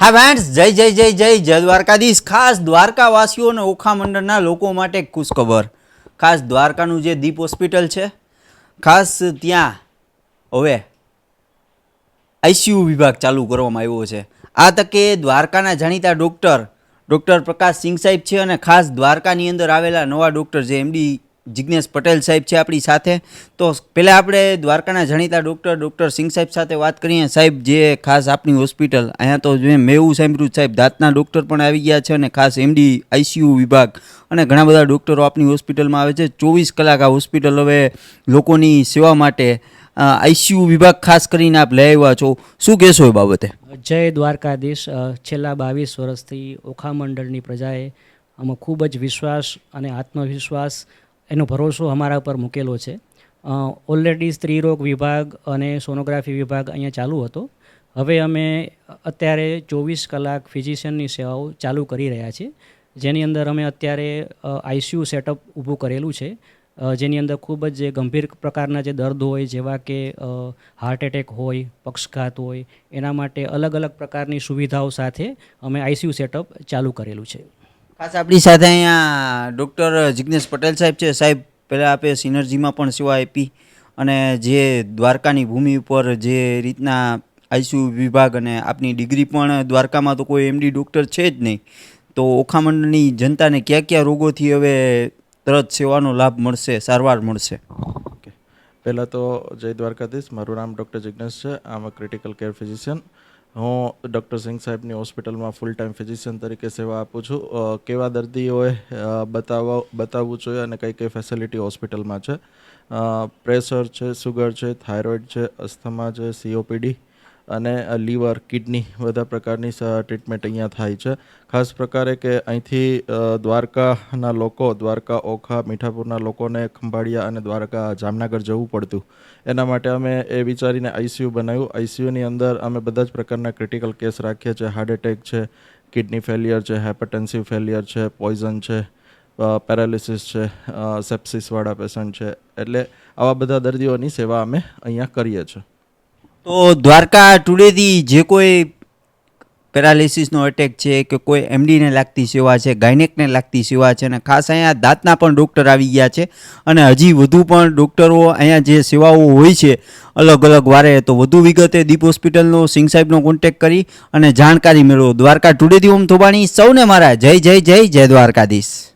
હા ફ્રેન્ડ્સ જય જય જય જય જય દ્વારકાધીશ. ખાસ દ્વારકાવાસીઓ અને ઓખા મંડળના લોકો માટે ખુશખબર. ખાસ દ્વારકાનું જે દીપ હોસ્પિટલ છે, ખાસ ત્યાં હવે આઈસીયુ વિભાગ ચાલુ કરવામાં આવ્યો છે. આ તકે દ્વારકાના જાણીતા ડૉક્ટર ડૉક્ટર પ્રકાશ સિંહ સાહેબ છે અને ખાસ દ્વારકાની અંદર આવેલા નવા ડૉક્ટર જે એમડી જિજ્ઞેશ પટેલ સાહેબ છે આપણી સાથે. તો પહેલાં આપણે દ્વારકાના જાણીતા ડૉક્ટર ડૉક્ટર સિંહ સાહેબ સાથે વાત કરીએ. સાહેબ, જે ખાસ આપણી હોસ્પિટલ, અહીંયા તો મેં એવું સાંભળ્યું, સાહેબ, દાંતના ડૉક્ટર પણ આવી ગયા છે અને ખાસ એમડી આઈસીયુ વિભાગ અને ઘણા બધા ડૉક્ટરો આપણી હોસ્પિટલમાં આવે છે. ચોવીસ કલાક આ હોસ્પિટલ હવે લોકોની સેવા માટે આઈસીયુ વિભાગ ખાસ કરીને આપ લઈ આવ્યા છો. શું કહેશો એ બાબતે? જય દ્વારકાધીશ. છેલ્લા બાવીસ વર્ષથી ઓખા મંડળની પ્રજાએ આમાં ખૂબ જ વિશ્વાસ અને આત્મવિશ્વાસ એનો ભરોસો અમારા ઉપર મૂકેલો છે. ઓલરેડી સ્ત્રીરોગ વિભાગ અને સોનોગ્રાફી વિભાગ અહીંયા ચાલુ હતો. હવે અમે અત્યારે ચોવીસ કલાક ફિઝિશિયનની સેવાઓ ચાલુ કરી રહ્યા છીએ. જેની અંદર અમે અત્યારે આઈસીયુ સેટઅપ ઊભું કરેલું છે. જેની અંદર ખૂબ જ જે ગંભીર પ્રકારના જે દર્દ હોય, જેવા કે હાર્ટ એટેક હોય, પક્ષઘાત હોય, એના માટે અલગ અલગ પ્રકારની સુવિધાઓ સાથે અમે આઈસીયુ સેટઅપ ચાલુ કરેલું છે. ખાસ આપણી સાથે અહીંયા ડૉક્ટર જિજ્ઞેશ પટેલ સાહેબ છે. સાહેબ, પહેલાં આપે સિનર્જીમાં પણ સેવા આપી અને જે દ્વારકાની ભૂમિ ઉપર જે રીતના આઈસીયુ વિભાગ અને આપની ડિગ્રી પણ દ્વારકામાં તો કોઈ એમડી ડૉક્ટર છે જ નહીં. તો ઓખામંડળની જનતાને કયા કયા રોગોથી હવે તરત સેવાનો લાભ મળશે, સારવાર મળશે? પહેલાં તો જય દ્વારકાધીશ. મારું નામ ડૉક્ટર જિજ્ઞેશ છે. આમ ક્રિટિકલ કેર ફિઝિશિયન. હું ડૉક્ટર સિંહ સાહેબની હોસ્પિટલમાં ફૂલ ટાઈમ ફિઝિશિયન તરીકે સેવા આપું છું. કેવા દર્દીઓએ બતાવવા, બતાવવું જોઈએ અને કઈ કઈ ફેસિલિટી હોસ્પિટલમાં છે? પ્રેશર છે સુગર છે થાઇરોઇડ છે અસ્થમા છે સીઓપીડી અને લીવર, કિડની બધા પ્રકારની ટ્રીટમેન્ટ અહીંયા થાય છે. ખાસ પ્રકારે કે અહીંથી દ્વારકાના લોકો, દ્વારકા, ઓખા, મીઠાપુરના લોકોને ખંભાળિયા અને દ્વારકા, જામનગર જવું પડતું. એના માટે અમે એ વિચારીને આઈસીયુ બનાવ્યું. આઈસીયુની અંદર અમે બધા જ પ્રકારના ક્રિટિકલ કેસ રાખીએ છીએ. હાર્ટ એટેક છે, કિડની ફેલિયર છે હેપેટેન્સિવ ફેલિયર છે, પોઈઝન છે પેરાલિસિસ છે સેપ્સિસવાળા પેશન્ટ છે. એટલે આવા બધા દર્દીઓની સેવા અમે અહીંયા કરીએ છીએ. તો દ્વારકા ટુડેથી જે કોઈ પેરાલિસિસનો અટેક છે કે કોઈ એમડીને લાગતી સેવા છે, ગાયનેકને લાગતી સેવા છે અને ખાસ અહીંયા દાંતના પણ ડૉક્ટર આવી ગયા છે અને હજી વધુ પણ ડૉક્ટરો અહીંયા જે સેવાઓ હોય છે અલગ અલગ વારે, તો વધુ વિગતે દીપ હોસ્પિટલનો સિંહ સાહેબનો કોન્ટેક કરી અને જાણકારી મેળવો. દ્વારકા ટુડેથી ઓમ થોબાણી, સૌને મારા જય જય જય જય દ્વારકાધીશ.